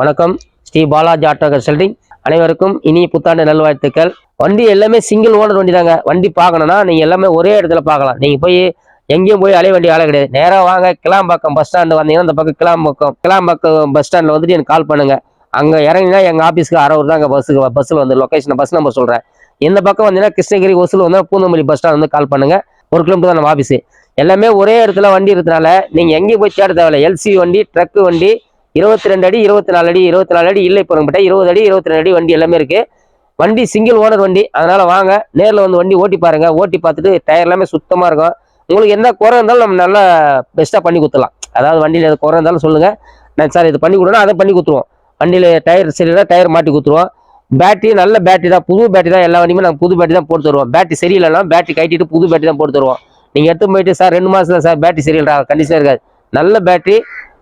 வணக்கம். Sri Balaji auto consulting அனைவருக்கும் இனிய புத்தாண்டு நல்வாழ்த்துக்கள். வண்டி எல்லாமே சிங்கிள் ஓனர் வண்டி தாங்க வண்டி பார்க்கணும்னா நீங்கள் எல்லாமே ஒரே இடத்துல பார்க்கலாம். நீங்கள் போய் எங்கேயும் போய் அலைய வேண்டிய ஆளே கிடையாது. நேராக வாங்க கிளாம்பாக்கம் பஸ் ஸ்டாண்டு வந்தீங்கன்னா அந்த பக்கம் கிளாம்பாக்கம் கிளாம்பாக்கம் பஸ் ஸ்டாண்டில் வந்துட்டு எனக்கு கால் பண்ணுங்க. அங்கே இறங்கினா எங்கள் ஆஃபீஸ்க்கு அரை தாங்க பஸ்ஸுக்கு பஸ்ஸில் வந்து லொக்கேஷன் பஸ் நம்பர் சொல்கிறேன் இந்த பக்கம் வந்தீங்கன்னா கிருஷ்ணகிரி ஒசூல் வந்தால் பூந்தமல்லி பஸ் ஸ்டாண்ட் வந்து கால் பண்ணுங்கள் ஒரு கிலோமீட்டர் தான் நம்ம ஆஃபீஸு எல்லாமே ஒரே இடத்துல வண்டி இருக்கிறதுனால நீங்கள் எங்கேயும் போய் தேட தேவையில்லை. எல்சி வண்டி ட்ரக்கு வண்டி இருபத்தி ரெண்டு அடி இருபத்தி நாலு அடி இருபத்தி நாலு அடி இல்லை இப்போ இருபது அடி இருபத்தி ரெண்டு அடி வண்டி எல்லாமே இருக்கு. வண்டி சிங்கிள் ஓனர் வண்டி. அதனால வாங்க. நேரில் வந்து வண்டி ஓட்டி பாருங்க. ஓட்டி பார்த்துட்டு டயர் எல்லாமே சுத்தமாக இருக்கும். உங்களுக்கு என்ன குறை இருந்தாலும் நம்ம நல்லா பெஸ்ட்டாக பண்ணி கொடுத்துலாம் அதாவது வண்டியில் எது குறை இருந்தாலும் சொல்லுங்கள் நான் சார் இது பண்ணி கொடுனா அதை பண்ணி கொடுத்துருவோம் வண்டியில் டயர் சரியில்லை டயர் மாட்டி கொடுத்துருவோம் பேட்டரி நல்ல பேட்டரி தான். புது பேட்டரி தான். எல்லா வண்டியுமே நாங்கள் புது பேட்டரி தான் போட்டு தருவோம். பேட்டரி சரியில்லைனா பேட்டரி கட்டிட்டு புது பேட்டரி தான் போட்டு தருவோம். நீங்கள் எடுத்து போயிட்டு சார் ரெண்டு மாதத்துல சார் பேட்டரி சரியில்லை கண்டிஷனாக இருக்காது. நல்ல பேட்டரி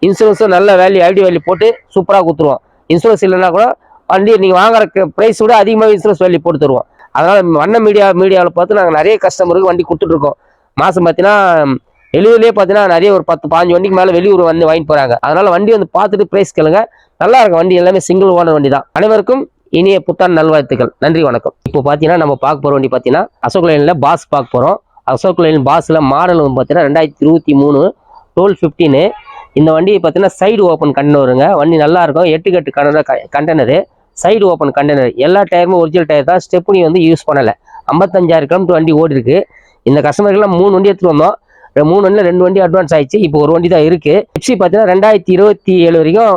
இன்சூரன்ஸும் நல்ல வேல்யூ ஐடி வேல்யூ போட்டு சூப்பராக கொடுத்துருவோம். இன்சூரன்ஸ் இல்லைன்னா கூட வண்டி நீங்கள் வாங்குற ப்ரைஸ் விட அதிகமாக இன்சூரன்ஸ் வேல்யூ போட்டு தருவோம். அதனால் வண்ண மீடியா மீடியாவில் பார்த்து நாங்கள் நிறைய கஸ்டமருக்கு வண்டி கொடுத்துட்ருக்கோம் மாதம் பார்த்தீங்கன்னா வெளியூர்லேயே பார்த்தீங்கன்னா நிறைய ஒரு பத்து பாஞ்சு வண்டிக்கு மேலே வெளியூர் வந்து வாங்கிட்டு போகிறாங்க அதனால் வண்டி வந்து பார்த்துட்டு ப்ரைஸ் கேளுங்க. நல்லா இருக்கும் வண்டி எல்லாமே சிங்கிள் ஓனர் வண்டி தான். அனைவருக்கும் இனிய புத்தாண்டு நல்வாழ்த்துக்கள். நன்றி வணக்கம். இப்போ பார்த்தீங்கன்னா நம்ம பார்க்க போகிற வண்டி பார்த்தீங்கன்னா அசோக் லைனில் பாஸ் பார்க்க போகிறோம் அசோக் லைன் பாஸில் மாடல் வந்து பார்த்தீங்கன்னா ரெண்டாயிரத்தி இருபத்தி மூணு டுவெல் ஃபிஃப்டீனு இந்த வண்டி பார்த்தீங்கன்னா சைடு ஓப்பன் கண்டெய்னர் வருங்க வண்டி நல்லா இருக்கும். எட்டு கட்டு container container side open container எல்லா டயருமே ஒரிஜினல் டயர் தான். ஸ்டெப்னி வந்து யூஸ் பண்ணலை. ஐம்பத்தஞ்சாயிரம் கிலோமீட்டர் வண்டி ஓடி இருக்கு இந்த கஸ்டமருக்குலாம் மூணு வண்டி எடுத்துகிட்டு வந்தோம். மூணு வண்டியில் ரெண்டு வண்டி அட்வான்ஸ் ஆயிடுச்சு. இப்போ ஒரு வண்டி தான் இருக்குது டிப்ஸி பார்த்தீங்கன்னா ரெண்டாயிரத்தி இருபத்தி ஏழு வரைக்கும்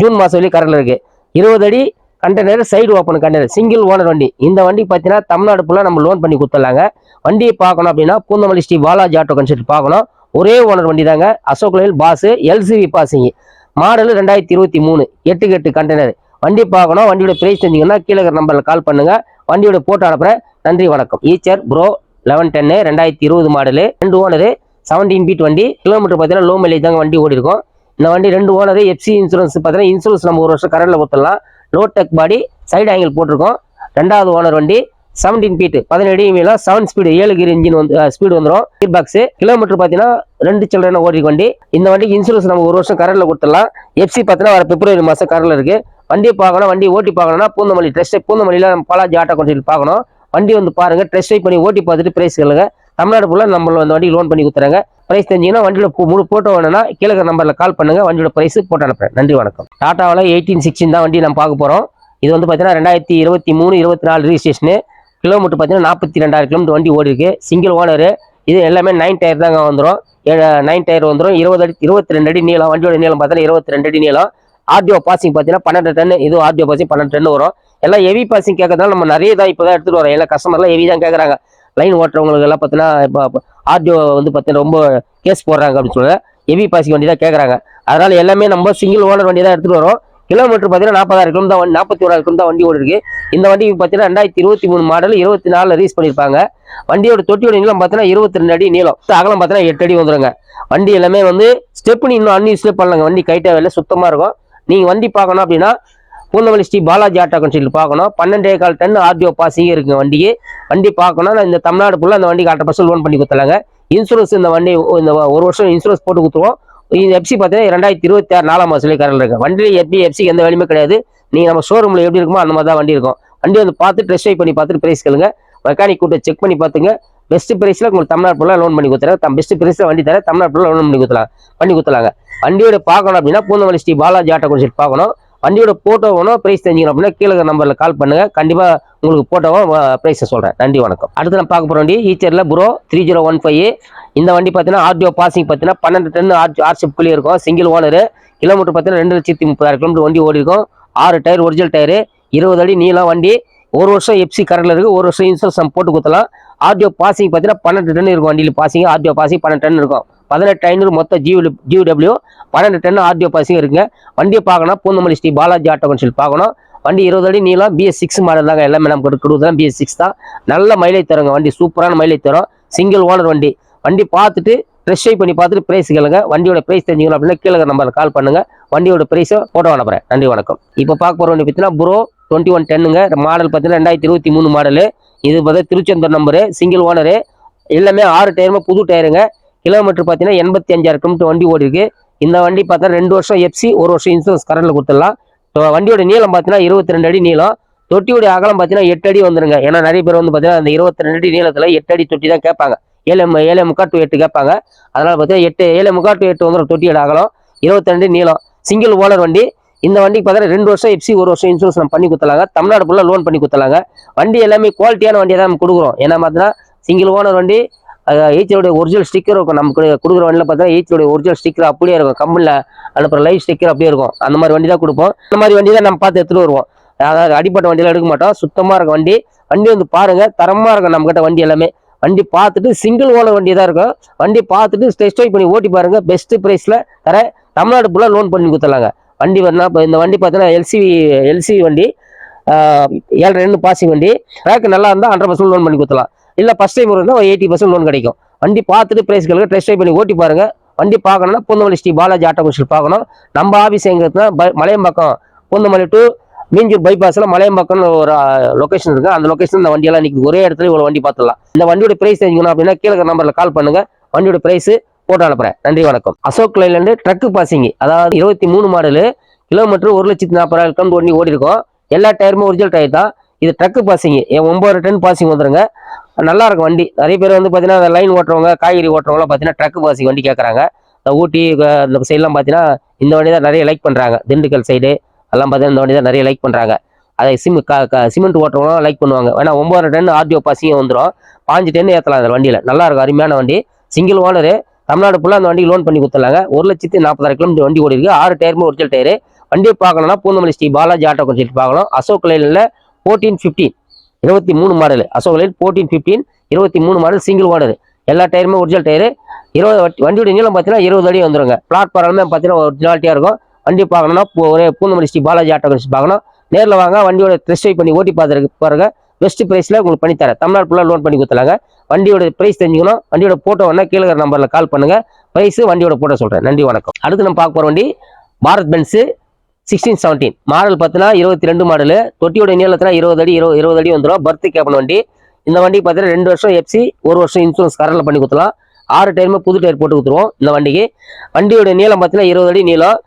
ஜூன் மாதம் வரையும் கரண்டில் இருக்குது இருபது அடி container side open container single owner வண்டி. இந்த வண்டி பார்த்தீங்கன்னா தமிழ்நாடு ஃபுல்லாக நம்ம லோன் பண்ணி கொடுத்துடலாங்க. வண்டியை பார்க்கணும் அப்படின்னா பூந்தமல்லி ஸ்ரீ பாலாஜி ஆட்டோ கன்சல்ட் பார்க்கணும். ஒரே ஓனர் வண்டி தாங்க அசோக் லைல் பாஸு எல்சிவி பாசிங் மாடல் ரெண்டாயிரத்தி இருபத்தி மூணு. எட்டுக்கு எட்டு கண்டெய்னர் வண்டி பார்க்கணும் வண்டியோட பிரைஸ் தெரிஞ்சிங்கன்னா கீழே நம்பரில் கால் பண்ணுங்கள் வண்டியோட போட்டோ அனுப்புகிறேன் நன்றி வணக்கம். ஈச்சர் ப்ரோ லெவன் டென்னு ரெண்டாயிரத்தி இருபது மாடலு ரெண்டு ஓனரு செவன்டீன் பீட் வண்டி. கிலோமீட்டர் பார்த்தீங்கன்னா லோ மைலேஜ் தாங்க வண்டி ஓடி இருக்கும் இந்த வண்டி ரெண்டு ஓனர் எஃப்சி இன்சூரன்ஸ் பார்த்தீங்கன்னா இன்சூரன்ஸ் நம்ம ஒரு வருஷம் கரண்டில் ஊற்றலாம் low deck body side angle போட்டிருக்கோம். ரெண்டாவது ஓனர் வண்டி. செவன்டீன் பீட்டு பதினேழு மீலாம் செவன் ஸ்பீடு ஏழு கியர் இன்ஜின் வந்து ஸ்பீடு வந்துடும் கீர் பாக்ஸ் கிலோமீட்டர் பார்த்தீங்கன்னா ரெண்டு சில்லறை ஓடி வண்டி. இந்த வண்டிக்கு இன்சூரன்ஸ் நம்ம ஒரு வருஷம் கரண்டில் கொடுத்துடலாம். எஃப்சி பார்த்தீங்கன்னா வர பிப்ரவரி மாதம் கரண்டில் இருக்குது வண்டியை பார்க்கணும் வண்டி ஓட்டி பார்க்கணும்னா பூந்தமல்லி ட்ரெஸ் பூந்தமல்லியில் நம்ம பாலாஜி ஆட்டோ கொண்டு பார்க்கணும். வண்டி வந்து பாருங்கள் ட்ரெஸ் ட்ரைவ் பண்ணி ஓட்டி பார்த்துட்டு பிரைஸ் கேளுங்க. தமிழ்நாடு ஃபுல்லாக நம்ம அந்த வண்டி லோன் பண்ணி கொடுத்துறாங்க. பிரைஸ் தெரிஞ்சிங்கன்னா வண்டியில் முழு போட்டோ வேணும்னா கீழே நம்பரில் கால் பண்ணுங்க. வண்டியோட பிரைஸ் போட்டு அனுப்புறேன். நன்றி வணக்கம். டாட்டாவில் எயிட்டீன் சிக்ஸ்டின் தான் வண்டி நம்ம பார்க்க போகிறோம் இது வந்து பார்த்தீங்கன்னா ரெண்டாயிரத்தி இருபத்தி மூணு இருபத்தி நாலு ரிஜிஸ்ட்ரேஷனு கிலோமீட்டர் பார்த்தீங்கன்னா நாற்பத்தி ரெண்டாயிரம் கிலோமீட்டர் வண்டி ஓடி இருக்கு சிங்கிள் ஓனரு இது எல்லாமே நைன் டயர் தாங்க வந்துடும் நைன் டயர் வந்துடும் இருபது அடி இருபத்தி ரெண்டு அடி நீளம். வண்டியோட நீளம் பார்த்தீங்கன்னா இருபத்தி ரெண்டு அடி நீளம். ஆர்டிஓ பாசிங் பார்த்தீங்கன்னா பன்னெண்டு டன் இது ஆர்டிஓ பாசிங் பன்னெண்டு டன் வரும். எல்லாம் ஹெவி பாசிங் கேட்கறதுனால நம்ம நிறைய தான் இப்போ தான் எடுத்துகிட்டு வரோம். எல்லாம் கஸ்டமர்லாம் ஹெவி தான் கேட்குறாங்க. லைன் ஓட்டுறவங்களுக்கு எல்லாம் பார்த்தீங்கன்னா இப்போ ஆர்டிஓ வந்து பார்த்தீங்கன்னா ரொம்ப கேஸ் போடுறாங்க அப்படின்னு சொல்லுவாங்க ஹெவி பாசிங் வண்டி தான் கேட்குறாங்க. அதனால் எல்லாமே நம்ம சிங்கிள் ஓனர் வண்டி தான் எடுத்துகிட்டு வரோம். கிலோமீட்டர் பார்த்தீங்கன்னா நாற்பதாயிரம் கிலோமீட்டர் தான் நாற்பத்தி ஓராயிரம் கிலோமீட்டர் தான் வண்டி ஓடி இருக்கு இந்த வண்டி பார்த்தீங்கன்னா ரெண்டாயிரத்தி இருபத்தி மூணு மாடல் இருபத்தி நாலில் ரீஸ் பண்ணியிருப்பாங்க. வண்டியோட தொட்டியோட நீளம் பார்த்தீங்கன்னா இருபத்தி ரெண்டு அடி நீளம். அகலம் பார்த்தீங்கன்னா எட்டு அடி வந்துருங்க. வண்டி எல்லாமே வந்து ஸ்டெப்னி இன்னும் அன்யூஸ்லேயே பண்ணலாங்க. வண்டி கைட்டே வேலை சுத்தமாக இருக்கும். நீங்கள் வண்டி பார்க்கணும் அப்படின்னா பூந்தமல்லி ஸ்ரீ பாலாஜி ஆட்டோ கன்சில் பார்க்கணும். பன்னெண்டே கால் டன் ஆர்டிஓ பாசிங் இருக்குங்க வண்டிக்கு. வண்டி பார்க்கணும் இந்த தமிழ்நாடு ஃபுல்லாக அந்த வண்டிக்கு ஆட்டோ பர்சன்ட் லோன் பண்ணி கொடுத்துலாங்க இன்சூரன்ஸ் இந்த வண்டி இந்த ஒரு வருஷம் இன்சூரன்ஸ் போட்டு கொடுத்துருவோம். இந்த எஃப்சி பார்த்தீங்கன்னா ரெண்டாயிரத்தி இருபத்தி ஆறு நாலாம் மாதத்துலேயே கரண்ட் இருக்குது வண்டியில் எப்பி எஃப்சி எந்த வேலையுமே கிடையாது. நீங்கள் நம்ம ஷோரூமில் எப்படி இருக்குமோ அந்த மாதிரி தான் வண்டி இருக்கும். வண்டி வந்து பார்த்து டெஸ்ட் ட்ரைவ் பண்ணி பார்த்துட்டு ப்ரைஸ் கேளுங்க. மெக்கானிக் கூட்ட செக் பண்ணி பார்த்துங்க. பெஸ்ட் ப்ரைஸில் உங்களுக்கு தமிழ்நாடு ஃபுல்லாக லோன் பண்ணி கொடுத்துறாங்க. தம் பெஸ்ட் ப்ரைஸில் வண்டி தரேன் தமிழ்நாடு ஃபுல்லாக லோன் பண்ணி கொடுத்துலாம் பண்ணி கொடுத்துலாங்க. வண்டியோட பார்க்கணும் அப்படின்னா பூந்தமல்லி ஸ்ரீ பாலாஜி ஆட்டோ குடிச்சிட்டு பார்க்கணும். வண்டியோட போட்டோ வேணும் ப்ரைஸ் தெரிஞ்சுக்கணும் அப்படின்னா கீழே நம்பரில் கால் பண்ணுங்கள் கண்டிப்பாக உங்களுக்கு போட்டோவும் ப்ரைஸை சொல்கிறேன் நன்றி வணக்கம். அடுத்து நான் பார்க்க போகிற வண்டி ஈச்சரில் pro three zero one five இந்த வண்டி பார்த்தீங்கன்னா ஆர்டிஓ பாசிங் பார்த்தீங்கன்னா பன்னெண்டு டன் ஆர் ஆர்சிப்குள்ளேயே இருக்கும். சிங்கிள் ஓனரு கிலோமீட்டர் பார்த்தீங்கன்னா ரெண்டு லட்சத்தி முப்பதாயிரம் கிலோமீட்டர் வண்டி ஓடி இருக்கும் ஆறு டயர் ஒரிஜினல் டயரு இருபது அடி நீளம் வண்டி ஒரு வருஷம் எஃப்சி கரண்டில் இருக்குது ஒரு வருஷம் இன்சூரன்ஸ் நம்ம போட்டு கொடுத்தலாம் ஆர்டிஓ பாசிங் பார்த்தீங்கன்னா பன்னெண்டு டன் இருக்கும் வண்டியில் பாசிங் ஆர்டிஓ பாசிங் பன்னெண்டு டன் இருக்கும். பதினெட்டு ஐநூறு மொத்த ஜியூ ஜியூடபிள்யூ பன்னெண்டு டன் ஆர்டிஓ பாசிங் இருக்குங்க. வண்டியை பார்க்கணும் பூந்தமல்லி ஸ்ரீ பாலாஜி ஆட்டோ பார்க்கணும். வண்டி இருபது அடி நீளம் பிஎஸ் சிக்ஸ் மாடல் தாங்க எல்லாமே நமக்கு கொடுக்குறதுலாம் பிஎஸ் சிக்ஸ் தான். நல்ல மைலேஜ் தருங்க வண்டி சூப்பரான மைலேஜ் தரும். சிங்கிள் ஓனர் வண்டி. வண்டி பார்த்துட்டு ட்ரெஸ் பண்ணி பார்த்துட்டு ப்ரைஸ் கேளுங்க. வண்டியோட ப்ரைஸ் தெரிஞ்சுக்கணும் அப்படின்னா கீழே நம்பர் கால் பண்ணுங்க. வண்டியோட ப்ரைஸை போட்டோ அனுப்புறேன். நன்றி வணக்கம். இப்போ பார்க்க போகிற வண்டி பார்த்தீங்கன்னா ப்ரோ டுவெண்ட்டி ஒன் டென்னுங்க மாடல் பார்த்தீங்கன்னா ரெண்டாயிரத்தி இருபத்தி மூணு மாடலு இது பார்த்தா திருச்செந்தூர் நம்பரு சிங்கிள் ஓனரு எல்லாமே ஆறு டயருமே புது டயருங்க கிலோமீட்டர் பார்த்தீங்கன்னா எண்பத்தி அஞ்சாயிரம் கிலோமீட்டர் வண்டி ஓடி இருக்கு இந்த வண்டி பார்த்தா ரெண்டு வருஷம் எஃப்சி ஒரு வருஷம் இன்சூரன்ஸ் கரண்டில் கொடுத்துடலாம். இப்போ வண்டியோட நீளம் பார்த்தீங்கன்னா இருபத்தி ரெண்டு அடி நீளம். தொட்டியோடைய அகலம் பார்த்தீங்கன்னா எட்டு அடி வந்துருங்க. ஏன்னா நிறைய பேர் வந்து பார்த்தீங்கன்னா அந்த இருபத்தி ரெண்டு அடி நீளத்தில் எட்டு அடி தொட்டி தான் கேட்பாங்க. ஏழு மு- ஏழு முக்காட்டு டு எட்டு கேட்பாங்க. அதனால் பார்த்தீங்கன்னா எட்டு ஏழு முக்காட்டு டு எட்டு வந்து தொட்டியோட அகலம் இருபத்தி நீளம். சிங்கிள் ஓனர் வண்டி. இந்த வண்டிக்கு பார்த்தீங்கன்னா ரெண்டு வருஷம் எஃப்சி ஒரு வருஷம் இன்சூரன்ஸ் நம்ம பண்ணி கொடுத்தலாங்க தமிழ்நாடு ஃபுல்லாக லோன் பண்ணி கொடுத்தலாங்க வண்டி எல்லாமே குவாலிட்டியான வண்டியை தான் நம்ம கொடுக்குறோம். ஏன்னா பார்த்தீங்கன்னா சிங்கிள் ஓனர் வண்டி ஈச்சோடைய ஒரிஜினல் ஸ்டிக்கர் இருக்கும். நமக்கு கொடுக்குற வண்டியில் பார்த்தீங்கன்னா ஈச்சோடைய ஒரிஜினல் ஸ்டிக்கர் அப்படியே இருக்கும். கம்பெனியில் அனுப்புகிற லைவ் ஸ்டிக்கர் அப்படியே இருக்கும். அந்த மாதிரி வண்டி தான் கொடுப்போம். அந்த மாதிரி வண்டி தான் நம்ம பார்த்து எடுத்துகிட்டு வருவோம். அதாவது அடிப்பட்ட வண்டியெல்லாம் எடுக்க மாட்டோம். சுத்தமாக இருக்கும் வண்டி. வண்டி வந்து பாருங்கள் தரமாக இருக்கும் நம்மக்கிட்ட வண்டி எல்லாமே. வண்டி பார்த்துட்டு சிங்கிள் ஓனர் வண்டி தான் இருக்கும். வண்டி பார்த்துட்டு டெஸ்ட் ட்ரைவ் பண்ணி ஓட்டி பாருங்க. பெஸ்ட் ப்ரைஸில் தர தமிழ்நாடு ஃபுல்லாக லோன் பண்ணி கொடுத்துலாங்க வண்டி வரணும் இப்போ இந்த வண்டி பார்த்தீங்கன்னா எல்சிவி எல்சிவி வண்டி ஏழு ரெண்டு பாசிங் வண்டி. ரேக்கு நல்லா இருந்தால் ஹண்ட்ரட் பர்சன்ட் லோன் பண்ணி கொடுத்துலாம் இல்லை ஃபஸ்ட் டைம் இருந்தால் ஒரு எயிட்டி பர்சன்ட் லோன் கிடைக்கும். வண்டி பார்த்துட்டு ப்ரைஸ் கிடைக்கும் டெஸ்ட் ட்ரைவ் பண்ணி ஓட்டி பாருங்க. வண்டி பார்க்கணும்னா பூந்தமல்லி ஸ்ரீ பாலாஜி ஆட்டோ கன்சல் பார்க்கணும். நம்ம ஆஃபீஸ் எங்கிறதுனா மலையம்பாக்கம் பூந்தமல்லி டு மீஞ்சூர் பைபாஸில் மலையம்பாக்கம்னு ஒரு லொக்கேஷன் இருக்குது அந்த லொக்கேஷன் இந்த வண்டியெல்லாம் நிற்கிது ஒரே இடத்துல இவ்வளோ வண்டி பார்த்துடலாம் இந்த வண்டியோட ப்ரைஸ் தெரிஞ்சுக்கணும் அப்படின்னா கீழே நம்பரில் கால் பண்ணுங்கள் வண்டியோட ப்ரைஸு போட்டு அனுப்புகிறேன் நன்றி வணக்கம். அசோக் லைலேருந்து ட்ரக்கு பாசிங் அதாவது இருபத்தி மூணு மாடலு கிலோமீட்டர் ஒரு லட்சத்தி நாற்பதாயிரம் கிலோமீட்டர் வண்டி ஓடி இருக்கும் எல்லா டயருமே ஒரிஜினல் டயர் தான். இது ட்ரக்கு பாசிங் ஒம்பது டன் பாசிங் வந்துருங்க. நல்லா இருக்கும் வண்டி. நிறைய பேர் வந்து பார்த்தீங்கன்னா லைன் ஓட்டுறவங்க காய்கறி ஓட்டுறவங்களாம் பார்த்தீங்கன்னா ட்ரக்கு பாசிங் வண்டி கேட்குறாங்க இந்த ஊட்டி இந்த சைட்லாம் பார்த்தீங்கன்னா இந்த வண்டி தான் நிறைய லைக் பண்ணுறாங்க திண்டுக்கல் சைடு எல்லாம் பார்த்தீங்கன்னா இந்த வண்டி தான் நிறைய லைக் பண்ணுறாங்க அதை சிம் க க சிமெண்ட் ஓட்டுறவங்க லைக் பண்ணுவாங்க. ஏன்னா ஒம்பது டன் ஆர்டிஓ பாசிங்க வந்துடும் பாஞ்சு டன் ஏற்றலாம் அந்த வண்டியில். நல்லா இருக்கும் அருமையான வண்டி. சிங்கிள் ஓனரு தமிழ்நாடு ஃபுல்லாக அந்த வண்டி லோன் பண்ணி கொடுத்துருலாங்க ஒரு லட்சத்தி நாற்பதாயிரம் கிலோமீட்டர் வண்டி ஓடி இருக்குது ஆறு டயருமே ஒரிஜினல் டயரு வண்டியை பார்க்கணும்னா பூந்தமல்லி ஸ்ரீ பாலாஜி ஆட்டோ கொஞ்சம் பார்க்கணும் அசோக் லைனில் ஃபோர்டீன் ஃபிஃப்டீன் இருபத்தி மூணு model Ashok Leyland fourteen fifteen இருபத்தி மூணு மாடல் சிங்கிள் ஓனர் எல்லா டயருமே ஒரிஜினல் டயரு இருபது வட்டி- வண்டியோட நீளம் பார்த்தீங்கன்னா இருபது அடி வந்துருங்க. பிளாட்ஃபார்மே பார்த்தீங்கன்னா ஒரிஜினாலிட்டியாக இருக்கும். வண்டி பார்க்கணும்னா ஒரே பூந்தமல்லி ஸ்ரீ பாலாஜி ஆட்டோ பார்க்கணும். நேரில் வாங்க வண்டியோட டெஸ்ட் ட்ரைவ் பண்ணி ஓட்டி பார்த்துருக்கு பாருங்கள் பெஸ்ட் ப்ரைஸில் உங்களுக்கு பண்ணித்தரேன் தமிழ்நாடு ஃபுல்லாக லோன் பண்ணி கொடுத்துலாங்க வண்டியோட ப்ரைஸ் தெரிஞ்சுக்கணும். வண்டியோட ஃபோட்டோ வேணால் கீழே நம்பரில் கால் பண்ணுங்கள் ப்ரைஸு வண்டியோட ஃபோட்டோ சொல்கிறேன் நன்றி வணக்கம். அடுத்து நம்ம பார்க்க போகிற வண்டி Bharat Benz sixteen seventeen model பார்த்தீங்கன்னா இருபத்தி ரெண்டு மாடலு தொட்டியோட நீளத்தில் இருபது அடி இருபது இருபது அடி வந்துடும். பர்த்து கேப்பன் வண்டி. இந்த வண்டி பார்த்தீங்கன்னா ரெண்டு வருஷம் எஃப்சி ஒரு வருஷம் இன்சூரன்ஸ் கரண்டில் பண்ணி கொடுத்துலாம் ஆறு டயருமே புது டயர் போட்டு கொடுத்துருவோம் இந்த வண்டிக்கு. வண்டியோட நீளம் பார்த்தீங்கன்னா இருபது அடி நீளம்.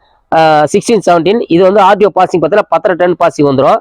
சிக்ஸ்டீன் செவன்டீன் இது வந்து ஆர்டிஓ பாசிங் பார்த்தீங்கன்னா பத்தரை டன் பாசிங் வந்துடும்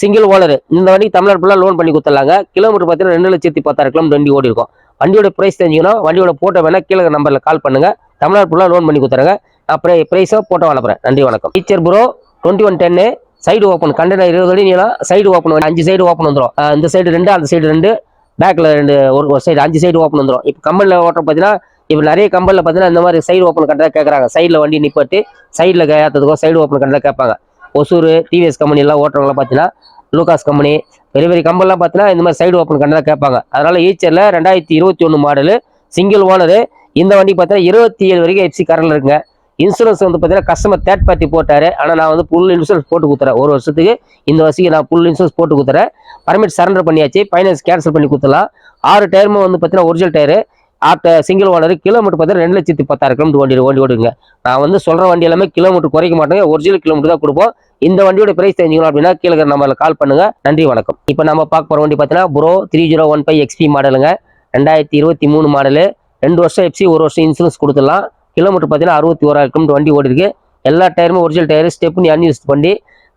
சிங்கிள் ஓனர் இந்த வண்டி தமிழ்நாடு ஃபுல்லாக லோன் பண்ணி கொடுத்துட்லாங்க. கிலோமீட்டர் பார்த்தீங்கன்னா ரெண்டு லட்சத்தி பத்தாயிரம் கிலோமீட்டர் வண்டி ஓடி இருக்கும். வண்டியோட ப்ரைஸ் தெரிஞ்சுக்கணும். வண்டியோட போட்டோ வேணால் கீழே நம்பரில் கால் பண்ணுங்க. தமிழ்நாடு ஃபுல்லாக லோன் பண்ணி கொடுத்துறேங்க. அப்புறம் ப்ரைஸோ போட்டோ அனுப்புறேன். நன்றி வணக்கம். Eicher pro twenty one ten side open container இருபது அடி நீளம். சைடு ஓப்பன் அஞ்சு சைடு ஓப்பன் வந்துடும் இந்த சைடு ரெண்டு அந்த சைடு ரெண்டு. பேக்கில் ரெண்டு ஒரு ஒரு சைடு அஞ்சு சைடு ஓப்பன் வந்துடும் இப்போ கம்பெனியில் ஓட்டுற பார்த்தீங்கன்னா இப்போ நிறைய கம்பெனியில் பார்த்தீங்கன்னா இந்த மாதிரி சைடு ஓப்பன் கண்டதாக கேட்குறாங்க சைடில் வண்டி நிப்பாட்டு சைடில் ஏற்றதுக்கும் சைடு ஓப்பன் கண்டில் கேட்பாங்க. ஒசூர் டிவிஎஸ் கம்பெனி எல்லாம் ஓட்டுறவங்களாம் பார்த்தீங்கன்னா லூகாஸ் கம்பெனி பெரிய பெரிய கம்பெனிலாம் பார்த்தீங்கன்னா இந்த மாதிரி சைடு ஓப்பன் கண்டில் கேட்பாங்க. அதனால் ஈச்சரில் ரெண்டாயிரத்தி இருபத்தி ஒன்று மாடலு சிங்கிள் ஓனரு இந்த வண்டி பார்த்தீங்கன்னா இருபத்தி ஏழு வரைக்கும் எஃப்சி கரண்டில் இருக்குங்க. இன்சூரன்ஸ் வந்து பார்த்தீங்கன்னா கஸ்டமர் தேர்ட் பார்ட்டி போட்டார். ஆனால் நான் வந்து ஃபுல் இன்சூரன்ஸ் போட்டு கொடுத்துறேன் ஒரு வருஷத்துக்கு இந்த வருஷத்துக்கு நான் ஃபுல் இன்சூரன்ஸ் போட்டு கொடுத்துறேன் பர்மிட் சரண்டர் பண்ணியாச்சு. ஃபைனான்ஸ் கேன்சல் பண்ணி கொடுத்துலாம் ஆறு டயருமே வந்து பார்த்தீங்கன்னா ஒரிஜினல் டயரு ஆட்ட சிங்கிள் ஓனர் கிலோமீட்டர் பார்த்தீங்கன்னா ரெண்டு லட்சத்தி பத்தாயிரம் கிலோமீட்டர் வண்டி ஓடி ஓடுங்க. நான் வந்து சொல்கிற வண்டி எல்லாமே கிலோமீட்டர் குறைக்க மாட்டேங்க. ஒரிஜினல் கிலோமீட்டர் தான் கொடுப்போம். இந்த வண்டியோட பிரைஸ் தெரிஞ்சுக்கணும் அப்படின்னா கீழே நம்மளை கால் பண்ணுங்கள் நன்றி வணக்கம். இப்போ நம்ம பார்க்க போகிற வண்டி பார்த்தீங்கன்னா pro three zero one five XP மாடலுங்க ரெண்டாயிரத்தி இருபத்தி மூணு மாடலு ரெண்டு வருஷம் எஃப்சி ஒரு வருஷம் இன்சூரன்ஸ் கொடுத்துடலாம். கிலோமீட்டர் பார்த்தீங்கன்னா அறுபத்தி ஓராயிரம் கிலோமீட்டர் வண்டி ஓடிருக்கு. எல்லா டயருமே ஒரிஜினல் டயர் ஸ்டெப்னி அன்யூஸ் வண்டி.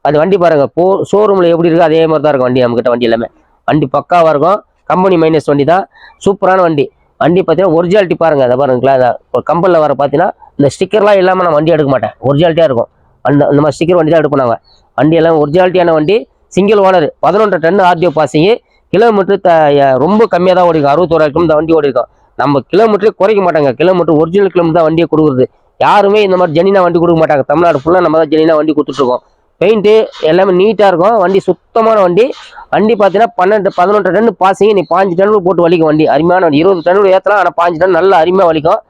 அது வண்டி பாருங்கள் போ ஷோரூமில் எப்படி இருக்கோ அதே மாதிரி தான் இருக்கும் வண்டி நம்மகிட்ட வண்டி எல்லாமே. வண்டி பக்காவாக இருக்கும். கம்பெனி மைனஸ் வண்டி தான். சூப்பரான வண்டி. வண்டி பார்த்தீங்கன்னா ஒரிஜினாலிட்டி பாருங்கள் அதை பாருங்களா இப்போ கம்பலில் கம்பெனியில் வர பார்த்தீங்கன்னா இந்த ஸ்டிக்கர்லாம் இல்லாமல் நான் வண்டி எடுக்க மாட்டேன். ஒரிஜினாலிட்டியாக இருக்கும். அந்த அந்த மாதிரி ஸ்டிக்கர் வண்டி தான் எடுப்போம் நாங்கள் வண்டி எல்லாம் ஒரிஜினாலிட்டியான வண்டி சிங்கிள் ஓனர் பதினொன்று டன் ஆர்டிஓ பாசிங்கு கிலோமீட்டர் த ரொம்ப கம்மியாக தான் ஓடிக்கும் அறுபத்தோராயிரம் கிலோமீட்டர் வண்டி ஓடிக்கும் நம்ம கிலோமீட்டரே குறைக்க மாட்டாங்க. கிலோமீட்டர் ஒரிஜினல் கிலோமீட்டர் தான் வண்டியை கொடுக்குறது. யாருமே இந்த மாதிரி ஜெனினா வண்டி கொடுக்க மாட்டாங்க. தமிழ்நாடு ஃபுல்லாக நம்ம தான் ஜெனினா வண்டி கொடுத்துட்ருக்கோம் பெயிண்ட்டு எல்லாமே நீட்டாக இருக்கும். வண்டி சுத்தமான வண்டி. வண்டி பார்த்தீங்கன்னா பன்னெண்டு பதினொன்று டன் பாசிங்க. நீ பாஞ்சு டன்னு போட்டு வலிக்கும் வண்டி. அருமையான வண்டி. இருபது டன்னு ஏற்றலாம் ஆனால் பாஞ்சு டன் நல்லா அருமையாக வலிக்கும்.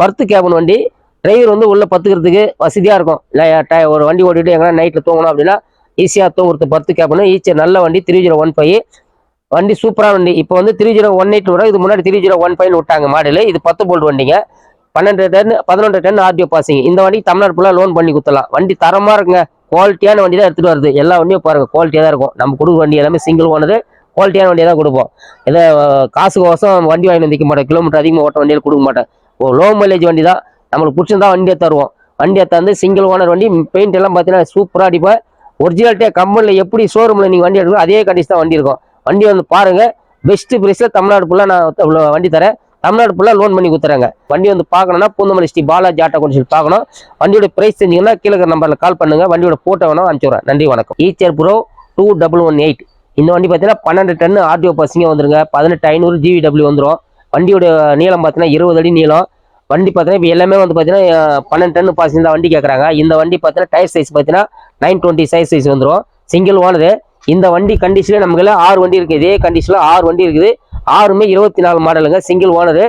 பர்த்து கேபன் வண்டி. டிரைவர் வந்து உள்ளே பத்துக்கிறதுக்கு வசதியாக இருக்கும். இல்லை ஒரு வண்டி ஓட்டிட்டு எங்கன்னா நைட்டில் தூங்கணும் அப்படின்னா ஈஸியாக தூங்குறது பர்த்து கேபனு ஈஸியாக நல்ல வண்டி த்ரீ ஜீரோ ஒன் ஃபைவ் வண்டி சூப்பரான வண்டி. இப்போ வந்து த்ரீ ஜீரோ ஒன் எயிட் விட இது முன்னாடி த்ரீ ஜீரோ ஒன் ஃபைவ்னு விட்டாங்க மாடல். இது பத்து போல்ட் வண்டிங்க. பன்னெண்டு டன் பதினொன்று டன் ஆர்டிஓ பாசிங் இந்த வண்டி தமிழ்நாடு ஃபுல்லாக லோன் பண்ணி கொடுத்தலாம் வண்டி தரமாக இருக்குங்க. குவாலிட்டியான வண்டி தான் எடுத்துகிட்டு வருது. எல்லா வண்டியும் பாருங்கள் குவாலிட்டியாக தான் இருக்கும். நம்ம கொடுக்குற வண்டி எல்லாமே சிங்கிள் ஓனது குவாலிட்டியான வண்டியை தான் கொடுப்போம். எதோ அஹ், காசு கோசம் வண்டி வாங்கி நிற்க மாட்டேன் கிலோமீட்டர் அதிகமாக ஓட்ட வண்டியில் கொடுக்க மாட்டேன் லோ மைலேஜ் வண்டி தான் நம்மளுக்கு பிடிச்சிருந்தா வண்டியை தருவோம். வண்டியை தந்து சிங்கிள் ஓனர் வண்டி பெயிண்ட் எல்லாம் பார்த்தீங்கன்னா சூப்பராக அடிப்பேன். ஒரிஜினாலிட்டியா கம்பெனியில் எப்படி ஷோரூமில் நீங்கள் வண்டி எடுக்கணும் அதே கண்டிஷன் தான் வண்டி இருக்கும். வண்டி வந்து பாருங்கள் பெஸ்ட்டு ப்ரைஸில் தமிழ்நாடு ஃபுல்லாக நான் வண்டி தரேன். தமிழ்நாடு ஃபுல்லாக லோன் பண்ணி கொடுத்துறாங்க. வண்டி வந்து பார்க்கணும்னா பூந்தமல்லி ஸ்ரீ பாலாஜி ஆட்டோ கொஞ்சம் பார்க்கணும். வண்டியோட ப்ரைஸ் தெரிஞ்சிங்கன்னா கீழே நம்பரில் கால் பண்ணுங்க. வண்டியோட ஃபோட்டோ வேணும் அனுப்பிச்சுடுறேன் நன்றி வணக்கம். Eicher pro two double one eight இந்த வண்டி பார்த்தீங்கன்னா பன்னெண்டு டன்னு ஆர்டிஓ பஸ்ஸிங்க வந்துருங்க. பதினெட்டு ஐநூறு ஜிவிடபிள்யூ வந்துடும் வண்டியோட நீளம் பார்த்தீங்கன்னா இருபது அடி நீளம். வண்டி பார்த்தீங்கன்னா இப்போ எல்லாமே வந்து பார்த்தீங்கன்னா பன்னெண்டு டன்னு பாசிங் தான் வண்டி கேட்குறாங்க இந்த வண்டி பார்த்தீங்கன்னா டயர் சைஸ் பார்த்தீங்கன்னா நைன் டுவெண்ட்டி சைஸ் சைஸ் வந்துடும் சிங்கிள் ஓனரு இந்த வண்டி கண்டிஷனில் நமக்கு ஆறு வண்டி இருக்குது. இதே கண்டிஷனில் ஆறு வண்டி இருக்குது. ஆறுமே இருபத்தி நாலு மாடலுங்க. Single owner.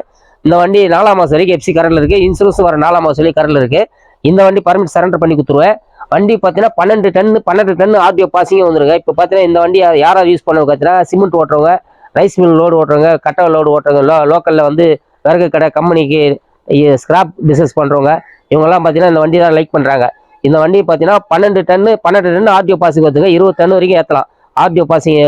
இந்த வண்டி நாலாம் மாதம் வரைக்கும் எஃப்சி கரண்டில் இருக்குது இன்சூரன்ஸ் வர நாலாம் மாதம் வரைக்கும் கரண்டில் இருக்குது இந்த வண்டி பர்மிட் சரண்டர் பண்ணி கொடுத்துருவேன். வண்டி பார்த்தீங்கன்னா பன்னெண்டு டன்னு பன்னெண்டு டன் ஆர்டிஓ பாசிங்க வந்துருங்க. இப்போ பார்த்தீங்கன்னா இந்த வண்டி யாராவது யூஸ் பண்ண பார்த்தீங்கன்னா சிமெண்ட் ஓட்டுறவங்க ரைஸ் மில் லோடு ஓட்டுறவங்க கட்டை லோடு ஓட்டுறவங்க லோ லோக்கலில் வந்து விறகு கடை கம்பெனிக்கு ஸ்கிராப் பிஸ்னஸ் பண்ணுறவங்க இவங்கெல்லாம் பார்த்தீங்கன்னா இந்த வண்டி தான் லைக் பண்ணுறாங்க இந்த வண்டி பார்த்தீங்கன்னா பன்னெண்டு டன்னு பன்னெண்டு டன்னு ஆர்டிஓ பாசிங் வந்துங்க இருபது டன் வரைக்கும் ஏற்றலாம் ஆர்டிஓ பாசிங்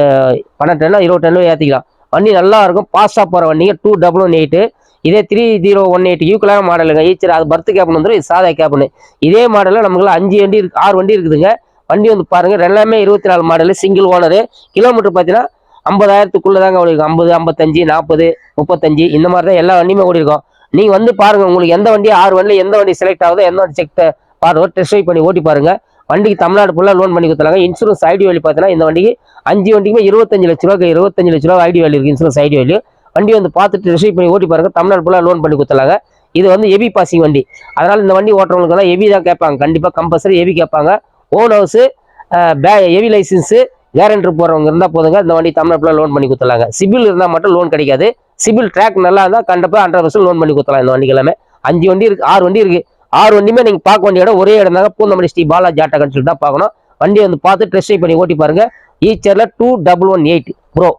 பன்னெண்டு டன் இருபது டன்னு ஏற்றிக்கலாம் வண்டி நல்லா இருக்கும் ஃபாஸ்ட்டாக போகிற வண்டிங்க. டூ டபுள் ஒன் எயிட்டு இதே த்ரீ ஜீரோ ஒன் எயிட் யூக்கலான மாடலுங்க. ஈச்சர் அது பர்த் கேப்னு வந்துடும் இது சாதா கேப்னு இதே மாடலில் நமக்கு அஞ்சு வண்டி இருக்கு ஆறு வண்டி இருக்குதுங்க. வண்டி வந்து பாருங்கள் எல்லாமே இருபத்தி நாலு மாடலு சிங்கிள் ஓனரு கிலோமீட்டர் பார்த்தீங்கன்னா ஐம்பதாயிரத்துக்குள்ள தாங்க ஓடி ஐம்பது ஐம்பத்தஞ்சு நாற்பது முப்பத்தஞ்சு. இந்த மாதிரி தான் எல்லா வண்டியுமே ஓடிருக்கோம் நீங்கள் வந்து பாருங்கள் உங்களுக்கு எந்த வண்டி ஆறு வண்டியில் எந்த வண்டி செலக்ட் ஆகுதோ எந்த வண்டி செக் பாருங்க டெஸ்ட் ட்ரைவ் பண்ணி ஓட்டி பாருங்க. வண்டிக்கு தமிழ்நாடு ஃபுல்லாக லோன் பண்ணி கொடுத்துறாங்க இன்சூரன்ஸ் ஐடி வேலி பார்த்தீங்கன்னா இந்த வண்டிக்கு அஞ்சு வண்டிக்குமே இருபத்தஞ்சு லட்ச ரூபாய்க்கு இருபத்தஞ்சு லட்ச ரூபா ஐடி வேலி இருக்குது இன்சூரன்ஸ் ஐடி வேலி வண்டி வந்து பார்த்துட்டு ரிசீவ் பண்ணி ஓட்டி பாருங்க. தமிழ்நாடு ஃபுல்லாக லோன் பண்ணி கொடுத்துறாங்க இது வந்து ஹெவி பாசிங் வண்டி. அதனால் இந்த வண்டி ஓட்டுறவங்களுக்கு எல்லாம் ஹெவி தான் கேட்பாங்க. கண்டிப்பாக கம்பல்சரி ஹெவி கேட்பாங்க. ஓன் ஹவுஸு பே ஹெவி லைசன்ஸு கேரண்டர் போகிறவங்க இருந்தால் போதுங்க. இந்த வண்டி தமிழ்நாட்டில் லோன் பண்ணி கொடுத்துலாங்க சிபில் இருந்தால் மட்டும் லோன் கிடைக்காது. சிபில் ட்ராக் நல்லா இருந்தால் கண்டிப்பாக ஹண்ட்ரட் பர்சன்ட் லோன் பண்ணி கொடுத்துலாம் இந்த வண்டிக்கு எல்லாமே. அஞ்சு வண்டி இருக்குது ஆறு வண்டி இருக்குது ஆறு வண்டியுமே நீங்கள் பார்க்க வேண்டிய இடம் ஒரே இடம் தாங்க பூந்தமல்லி ஸ்ரீ பாலாஜி ஆட்டோ கன்சல்ட் தான் பார்க்கணும். வண்டி வந்து பார்த்து டெஸ்ட் ட்ரைவ் பண்ணி ஓட்டி பாருங்க. ஈச்சரில் two double one eight pro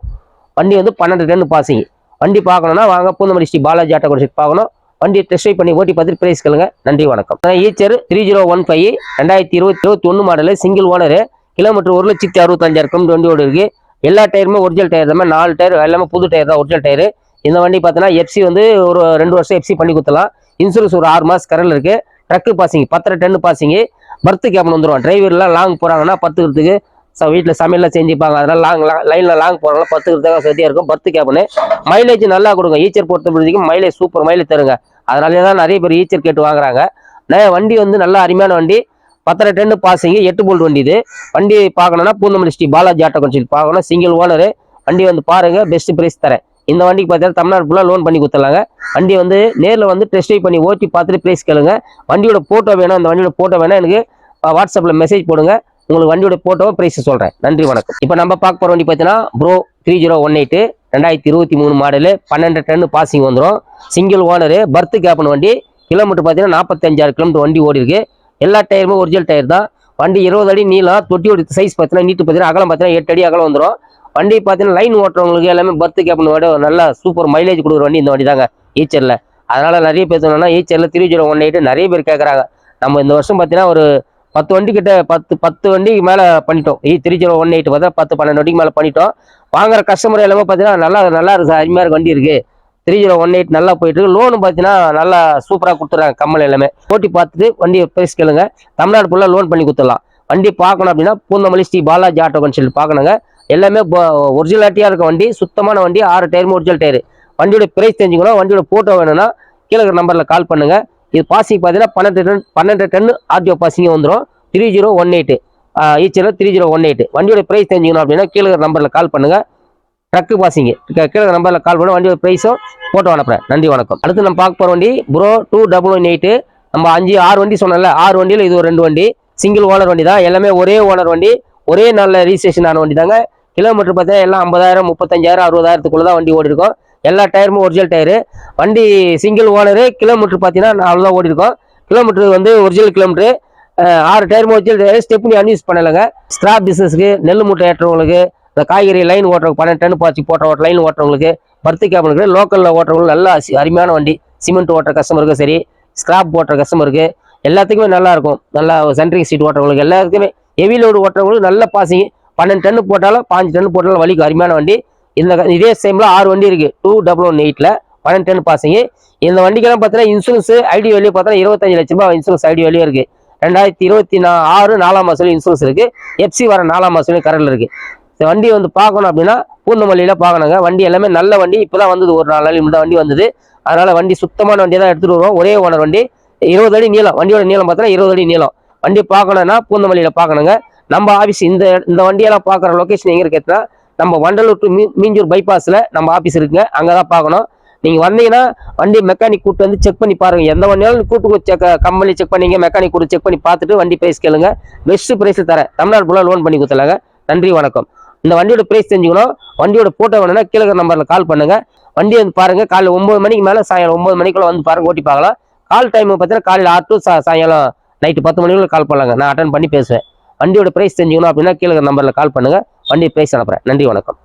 வண்டி வந்து பன்னெண்டு டன் பாசிங்க வண்டி பார்க்கணும்னா வாங்க பூந்தமல்லி ஸ்ரீ பாலாஜி ஆட்டோ பார்க்கணும். வண்டி டெஸ்ட் ட்ரைவ் பண்ணி ஓட்டி பார்த்துட்டு பிரைஸ் கேளுங்க. நன்றி வணக்கம். Eicher three zero one five ரெண்டாயிரத்தி இருபத்தி இருபத்தி ஒன்று மாடலு சிங்கிள் ஓனரு கிலோமீட்டர் ஒரு லட்சத்தி அறுபத்தஞ்சாயிரம் கிலோமீட்டர் வண்டி ஓடி எல்லா டயருமே ஒரிஜினல் டயர் தான் நாலு டயர் எல்லாமே புது டயர் தான் ஒரிஜினல் டயர் இந்த வண்டி பார்த்தீங்கன்னா எஃப்சி வந்து ஒரு ரெண்டு வருஷம் எஃப்சி பண்ணி கொடுத்தலாம் இன்சூரன்ஸ் ஒரு ஆறு மாதம் கரண்ட் இருக்கு. ட்ரக்கு பாசிங் பத்தரை டென்னு பாசிங் பர்த்து கேப்னு வந்துடும் டிரைவர்லாம் லாங் போகிறாங்கன்னா பத்துக்கிறதுக்கு ச வீட்டில் சமையல்லாம் செஞ்சுப்பாங்க. அதனால லாங் லைனில் லாங் போகிறாங்க பத்துக்கிறதுக்காக சரியாக இருக்கும். பர்த்து கேப்னு மைலேஜ் நல்லா கொடுங்க. ஈச்சர் பொறுத்த வரைக்கும் மைலேஜ் சூப்பர் மைலேஜ் தருங்க. அதனாலே தான் நிறைய பேர் ஈச்சர் கேட்டு வாங்குறாங்க. நிறைய வண்டி வந்து நல்லா அருமையான வண்டி. பத்தரை டென்னு பாசிங்க எட்டு போல்ட் வண்டி இது. வண்டி பார்க்கணுன்னா பூந்தமல்லி ஸ்ரீ பாலாஜி ஆட்டோ கன்சல்ட் பார்க்கணும். சிங்கிள் ஓனரு வண்டி வந்து பாருங்கள் பெஸ்ட் ப்ரைஸ் தரேன். இந்த வண்டிக்கு பார்த்தீங்கன்னா தமிழ்நாடு ஃபுல்லாக லோன் பண்ணி கொடுத்துலாங்க வண்டி வந்து நேரில் வந்து டெஸ்ட் ட்ரைவ் பண்ணி ஓட்டி பார்த்துட்டு ப்ரைஸ் கேளுங்க. வண்டியோட ஃபோட்டோ வேணும். அந்த வண்டியோட ஃபோட்டோ வேணும் எனக்கு வாட்ஸ்அப்பில் மெசேஜ் போடுங்க. உங்களுக்கு வண்டியோட ஃபோட்டோவை ப்ரைஸ் சொல்கிறேன் நன்றி வணக்கம். இப்போ நம்ம பார்க்க போகிற வண்டி பார்த்தீங்கன்னா pro three zero one eight ரெண்டாயிரத்தி இருபத்தி மூணு மாடலு பன்னெண்டு டன்னு பாசிங் வந்துடும் சிங்கிள் ஓனரு பர்த்து கேப்னு வண்டி. கிலோமீட்டர் பார்த்தீங்கன்னா நாற்பத்தஞ்சாயிரம் கிலோமீட்டர் வண்டி ஓடி இருக்கு எல்லா டயருமே ஒரிஜினல் டயர் தான். வண்டி இருபது அடி நீளம் தொட்டியோட சைஸ் பார்த்தீங்கன்னா நீட்டு பார்த்தீங்கன்னா அகலம் பார்த்தீங்கன்னா எட்டு அடி அகலம் வந்துடும் வண்டி பார்த்தீங்கன்னா லைன் ஓட்டுறவங்களுக்கு எல்லாமே பர்த்து கேப்னு விட ஒரு சூப்பர் மைலேஜ் கொடுக்குற வண்டி இந்த வண்டி தாங்க ஈச்சரில் அதனால் நிறைய பேர் சொன்னோம்னா ஈச்சரில் த்ரீ ஜீரோ ஒன் எயிட் நிறைய பேர் கேட்குறாங்க நம்ம இந்த வருஷம் பார்த்தீங்கன்னா ஒரு பத்து வண்டி கிட்ட பத்து பத்து வண்டிக்கு மேலே பண்ணிட்டோம். E three zero one eight பார்த்தா பத்து பன்னெண்டு வண்டிக்கு மேலே பண்ணிட்டோம். வாங்குற கஸ்டமர் எல்லாமே பார்த்தீங்கன்னா நல்லா நல்லா இருக்கு சார். அருமையாக இருக்கு வண்டி இருக்குது த்ரீ ஜீரோ ஒன் எயிட் நல்லா போயிட்டு இருக்கு. லோனு பார்த்தீங்கன்னா நல்லா சூப்பராக கொடுத்துறாங்க கம்மல் எல்லாமே. ஓட்டி பார்த்துட்டு வண்டியை பேசி கேளுங்க. தமிழ்நாடு ஃபுல்லாக லோன் பண்ணி கொடுத்துடலாம். வண்டி பார்க்கணும் அப்படின்னா பூந்தமல்லி ஸ்ரீ பாலாஜி ஆட்டோ கன்சல்ட் பார்க்கணுங்க. எல்லாமே ஒரிஜினாலிட்டியாக இருக்க வண்டி சுத்தமான வண்டி ஆறு டயர் ஒரிஜினல் டயர் வண்டியோட பிரைஸ் தெரிஞ்சுக்கணும். வண்டியோட ஃபோட்டோ வேணும்னா கீழே நம்பரில் கால் பண்ணுங்கள் இது பாசிங் பார்த்தீங்கன்னா பன்னெண்டு டன் பன்னெண்டு டன் ஆர்டிஓ பாசிங்க வந்துடும் த்ரீ ஜீரோ ஒன் எயிட்டு ஈச்சில் த்ரீ ஜீரோ ஒன் எயிட் வண்டியோட ப்ரைஸ் தெரிஞ்சுக்கணும் அப்படின்னா கீழே நம்பரில் கால் பண்ணுங்கள் ட்ரக்கு பாசிங்க கீழே நம்பரில் கால் பண்ணி வண்டியோட ப்ரைஸும் ஃபோட்டோ அனுப்புகிறேன் நன்றி வணக்கம். அடுத்து நம்ம பார்க்க போகிற வண்டி bro two double one eight நம்ம அஞ்சு ஆறு வண்டி சொன்னோம்ல ஆறு வண்டியில் இது ஒரு ரெண்டு வண்டி. சிங்கிள் ஓனர் வண்டி தான் எல்லாமே ஒரே ஓனர் வண்டி. ஒரே நாளில் ரிஜிஸ்ட்ரேஷன் ஆன வண்டி தாங்க கிலோமீட்டர் பார்த்தீங்கன்னா எல்லாம் ஐம்பதாயிரம் முப்பத்தஞ்சாயிரம் அறுபதாயிரத்துக்குள்ள தான் வண்டி ஓடி இருக்கும் எல்லா டயருமே ஒரிஜினல் டயரு. வண்டி சிங்கிள் ஓனரு கிலோமீட்டர் பார்த்தீங்கன்னா அவ்வளோதான் ஓடி இருக்கும் கிலோமீட்டர் வந்து ஒரிஜினல் கிலோமீட்டர். ஆறு tyre original tyre. Stepney unused பண்ணலைங்க. Scrap பிஸ்னஸ்க்கு நெல் மூட்டை ஏற்றவங்களுக்கு இந்த காய்கறி லைன் ஓட்டுறவங்க பன்னெண்டு டன் பாய்ச்சி போட்ட லைன் ஓட்டுறவங்களுக்கு பர்த்து கேபிளுக்கு லோக்கலில் ஓட்டுறவங்களுக்கு நல்லா அசி- அருமையான வண்டி. சிமெண்ட் ஓட்டுற கஸ்டமருக்கும் சரி ஸ்கிராப் ஓட்டுற கஸ்டமருக்கு எல்லாத்துக்குமே நல்லாயிருக்கும் நல்லா சென்ட்ரிங் சீட் ஓட்டுறவங்களுக்கு எல்லாத்துக்குமே ஹெவி லோடு ஓட்டுறவங்களுக்கு நல்ல பாசிங் பன்னெண்டு டன்னு போட்டாலும் பாஞ்சு டன்னு போட்டாலும் வலிக்கு அருமையான வண்டி. இந்த இதே சேமில் ஆறு வண்டி இருக்குது டூ டபுள் ஒன் எயிட்டில் பன்னெண்டு டன்னு பாசிங்க இந்த வண்டிக்கெல்லாம் பார்த்தீங்கன்னா இன்சூரன்ஸ் ஐடி வெளியே பார்த்தா இருபத்தஞ்சு லட்ச ரூபாய் இன்சூரன்ஸ் ஐடி வெளியே இருக்குது ரெண்டாயிரத்தி இருபத்தி நா ஆறு நாலாம் மாதம் இன்சூரன்ஸ் இருக்குது எஃப்சி வர நாலாம் மாதம் கரண்டில் இருக்குது இந்த வண்டி வந்து பார்க்கணும் அப்படின்னா பூந்தமல்லியில் பார்க்கணுங்க. வண்டி எல்லாமே நல்ல வண்டி. இப்போ தான் வந்தது. ஒரு நாலு நாள் இந்த வண்டி வந்தது. அதனால் வண்டி சுத்தமான வண்டியை தான் எடுத்துகிட்டு வருவோம். ஒரே ஓனர் வண்டி. இருபது அடி நீளம். வண்டியோட நீளம் பார்த்தா இருபது அடி நீளம். வண்டி பார்க்கணுன்னா பூந்தமல்லியில் பார்க்கணுங்க. நம்ம ஆஃபீஸ் இந்த இந்த வண்டியெல்லாம் பார்க்குற லொக்கேஷன் எங்கே இருக்குன்னா நம்ம வண்டலூர் டு மீ மீஞ்சூர் பைபாஸில் நம்ம ஆஃபீஸ் இருக்குங்க. அங்கே தான் பார்க்கணும். நீங்கள் வந்தீங்கன்னா வண்டி மெக்கானிக் கூட்டு வந்து செக் பண்ணி பாருங்கள் எந்த வண்டியாலும் கூட்டு செக் கம்பெனி செக் பண்ணிங்க மெக்கானிக் கூட்டு செக் பண்ணி பார்த்துட்டு வண்டி ப்ரைஸ் கேளுங்க. பெஸ்ட் பிரைஸில் தரேன். தமிழ்நாடு ஃபுல்லாக லோன் பண்ணி கொடுத்துலாங்க நன்றி வணக்கம். இந்த வண்டியோட ப்ரைஸ் தெரிஞ்சுக்கணும். வண்டியோட போட்டோ வேணும்னா கீழே நம்பரில் கால் பண்ணுங்க. வண்டி வந்து பாருங்கள் காலையில் ஒம்பது மணிக்கு மேலே சாயங்காலம் ஒம்பது மணிக்குள்ள வந்து பாருங்கள் ஓட்டி பார்க்கலாம். கால் டைம் பார்த்தீங்கன்னா காலையில் ஆறு டு சாயங்காலம் நைட்டு பத்து மணிக்குள்ளே கால் பண்ணலாங்க. நான் அட்டன் பண்ணி பேசுவேன். வண்டியோட பிரைஸ் தெரிஞ்சுக்கணும் அப்படின்னா கீழே நம்பரில் கால் பண்ணுங்க. வண்டி பிரைஸ் அனுப்புறேன். நன்றி வணக்கம்.